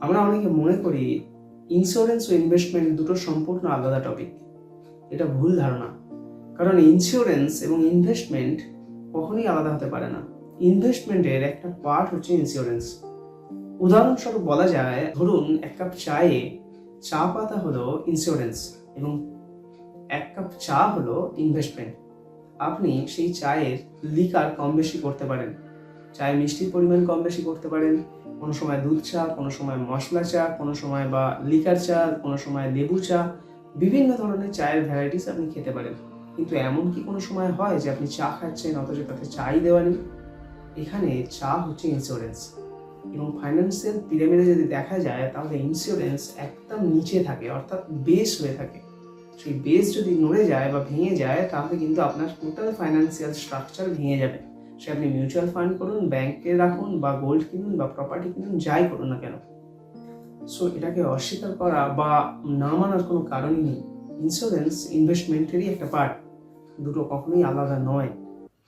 আমরা অনেকে মনে করি ইন্স্যুরেন্স ও ইনভেস্টমেন্ট দুটো সম্পূর্ণ আলাদা টপিক এটা ভুল ধারণা। কারণ ইন্স্যুরেন্স এবং ইনভেস্টমেন্ট কখনোই আলাদা হতে পারে না। ইনভেস্টমেন্টের একটা পার্ট হচ্ছে ইন্স্যুরেন্স উদাহরণস্বরূপ বলা যায়, ধরুন এক কাপ চায়ে চা পাতা হলো ইন্স্যুরেন্স এবং এক কাপ চা হলো ইনভেস্টমেন্ট আপনি সেই চায়ের লিকার কম বেশি করতে পারেন। চায়ে মিষ্টির পরিমাণ কম বেশি করতে পারেন। কোনো সময় দুধ চা, কোনো সময় মশলা চা, কোনো সময় বা লিকার চা, কোনো সময় লেবু চা, বিভিন্ন ধরনের চায়ের ভ্যারাইটিস আপনি খেতে পারেন। কিন্তু এমন কি কোনো সময় হয় যে আপনি চা খাচ্ছেন, অথচ তাতে চাই দেওয়া নেই? এখানে চা হচ্ছে ইন্স্যুরেন্স এবং ফাইন্যান্সিয়াল পিরামিডে যদি দেখা যায়, তাহলে ইন্স্যুরেন্স একদম নিচে থাকে, অর্থাৎ বেস হয়ে থাকে। সেই বেস যদি নড়ে যায় বা ভেঙে যায়, তাহলে কিন্তু আপনার টোটাল ফাইন্যান্সিয়াল স্ট্রাকচার ভেঙে যাবে। সে আপনি মিউচুয়াল ফান্ড করুন ব্যাংকে রাখুন বা গোল্ড কিনুন বা প্রপার্টি কিনুন, যাই করুন না কেন। সো এটাকে অস্বীকার করা বা না মানার কোনো কারণই নেই। ইন্স্যুরেন্স ইনভেস্টমেন্টেরই একটা পার্ট দুটো কখনোই আলাদা নয়।